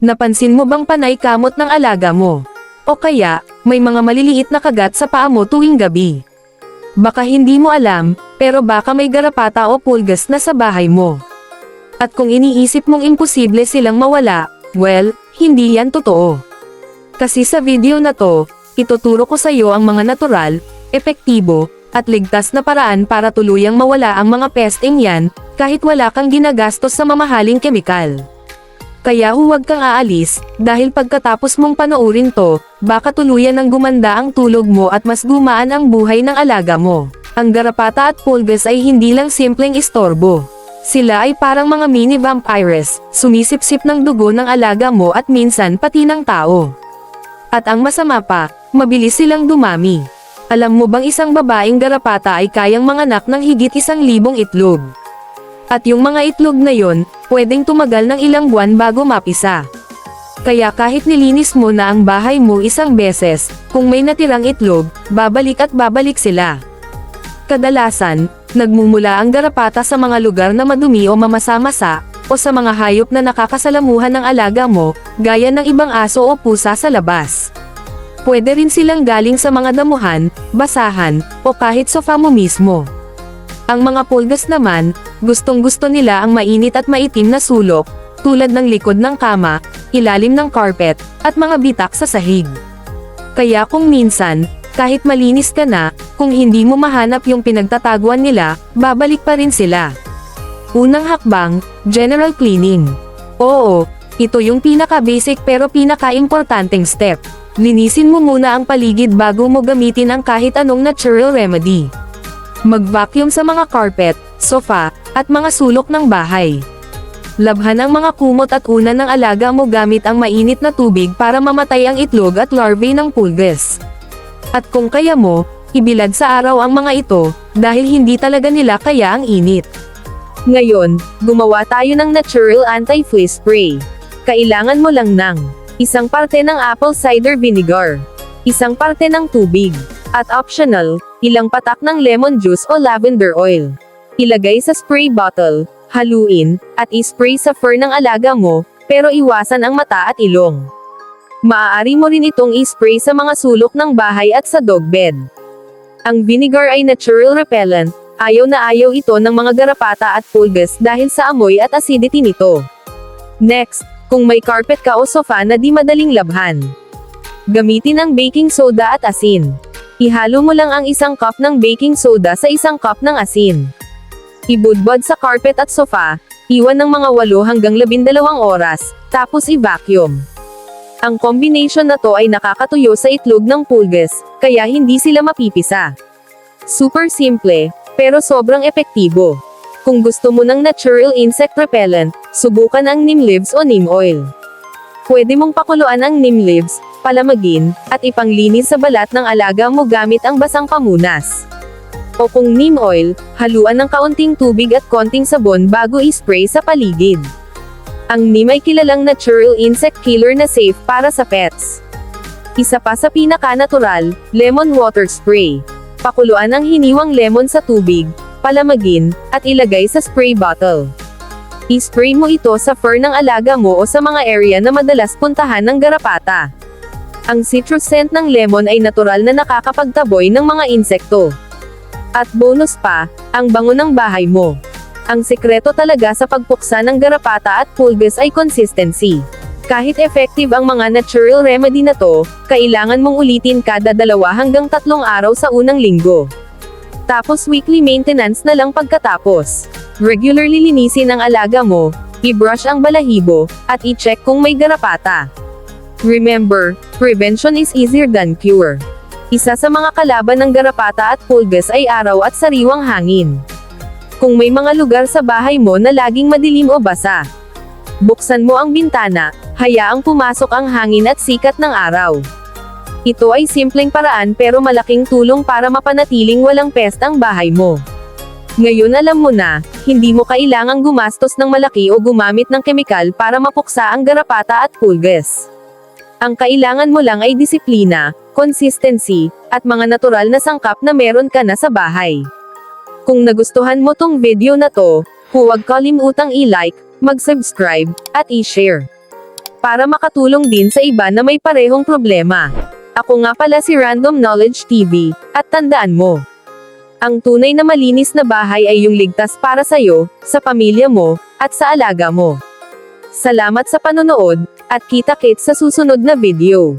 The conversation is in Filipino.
Napansin mo bang panay kamot ng alaga mo? O kaya, may mga maliliit na kagat sa paa mo tuwing gabi? Baka hindi mo alam, pero baka may garapata o pulgas na sa bahay mo. At kung iniisip mong imposible silang mawala, well, hindi yan totoo. Kasi sa video na to, ituturo ko sa iyo ang mga natural, epektibo, at ligtas na paraan para tuluyang mawala ang mga pesting yan, kahit wala kang ginagastos sa mamahaling kemikal. Kaya huwag kang aalis, dahil pagkatapos mong panoorin to, baka tuluyan ng gumanda ang tulog mo at mas gumaan ang buhay ng alaga mo. Ang garapata at pulgas ay hindi lang simpleng istorbo. Sila ay parang mga mini vampires, sumisipsip ng dugo ng alaga mo at minsan pati ng tao. At ang masama pa, mabilis silang dumami. Alam mo bang isang babaeng garapata ay kayang manganak ng higit isang libong itlog? At yung mga itlog na yon, pwedeng tumagal ng ilang buwan bago mapisa. Kaya kahit nilinis mo na ang bahay mo isang beses, kung may natirang itlog, babalik at babalik sila. Kadalasan, nagmumula ang garapata sa mga lugar na madumi o mamasa-masa, o sa mga hayop na nakakasalamuhan ng alaga mo, gaya ng ibang aso o pusa sa labas. Pwede rin silang galing sa mga damuhan, basahan, o kahit sofa mo mismo. Ang mga pulgas naman, gustong gusto nila ang mainit at maitim na sulok, tulad ng likod ng kama, ilalim ng carpet, at mga bitak sa sahig. Kaya kung minsan, kahit malinis ka na, kung hindi mo mahanap yung pinagtataguan nila, babalik pa rin sila. Unang hakbang, general cleaning. Oo, ito yung pinaka-basic pero pinaka-importanting step. Linisin mo muna ang paligid bago mo gamitin ang kahit anong natural remedy. Mag-vacuum sa mga carpet, sofa, at mga sulok ng bahay. Labhan ang mga kumot at unan ng alaga mo gamit ang mainit na tubig para mamatay ang itlog at larvae ng pulgas. At kung kaya mo, ibilad sa araw ang mga ito, dahil hindi talaga nila kaya ang init. Ngayon, gumawa tayo ng natural anti-flea spray. Kailangan mo lang ng isang parte ng apple cider vinegar, isang parte ng tubig, at optional, ilang patak ng lemon juice o lavender oil. Ilagay sa spray bottle, haluin, at ispray sa fur ng alaga mo, pero iwasan ang mata at ilong. Maaari mo rin itong ispray sa mga sulok ng bahay at sa dog bed. Ang vinegar ay natural repellent, ayaw na ayaw ito ng mga garapata at pulgas dahil sa amoy at acidity nito. Next, kung may carpet ka o sofa na di madaling labhan. Gamitin ang baking soda at asin. Ihalo mo lang ang isang cup ng baking soda sa isang cup ng asin. Ibudbod sa carpet at sofa, iwan ng mga 8 hanggang 12 oras, tapos i-vacuum. Ang combination na to ay nakakatuyo sa itlog ng pulgas, kaya hindi sila mapipisa. Super simple, pero sobrang epektibo. Kung gusto mo ng natural insect repellent, subukan ang neem leaves o neem oil. Pwede mong pakuluan ang neem leaves, palamagin, at ipanglinis sa balat ng alaga mo gamit ang basang pamunas. O kung neem oil, haluan ng kaunting tubig at konting sabon bago i-spray sa paligid. Ang neem ay kilalang natural insect killer na safe para sa pets. Isa pa sa pinaka-natural, lemon water spray. Pakuluan ang hiniwang lemon sa tubig, palamagin, at ilagay sa spray bottle. I-spray mo ito sa fur ng alaga mo o sa mga area na madalas puntahan ng garapata. Ang citrus scent ng lemon ay natural na nakakapagtaboy ng mga insekto. At bonus pa, ang bango ng bahay mo. Ang sekreto talaga sa pagpuksa ng garapata at pulgas ay consistency. Kahit effective ang mga natural remedy na to, kailangan mong ulitin kada dalawa hanggang tatlong araw sa unang linggo. Tapos weekly maintenance na lang pagkatapos. Regularly linisin ang alaga mo, i-brush ang balahibo, at i-check kung may garapata. Remember, prevention is easier than cure. Isa sa mga kalaban ng garapata at pulgas ay araw at sariwang hangin. Kung may mga lugar sa bahay mo na laging madilim o basa, buksan mo ang bintana, hayaang pumasok ang hangin at sikat ng araw. Ito ay simpleng paraan pero malaking tulong para mapanatiling walang pest ang bahay mo. Ngayon alam mo na, hindi mo kailangang gumastos ng malaki o gumamit ng kemikal para mapuksa ang garapata at pulgas. Ang kailangan mo lang ay disiplina, consistency, at mga natural na sangkap na meron ka na sa bahay. Kung nagustuhan mo tong video na to, huwag kalimutang i-like, mag-subscribe, at i-share. para makatulong din sa iba na may parehong problema. Ako nga pala si Random Knowledge TV, at tandaan mo, ang tunay na malinis na bahay ay yung ligtas para sa'yo, sa pamilya mo, at sa alaga mo. Salamat sa panonood, at kita-kits sa susunod na video.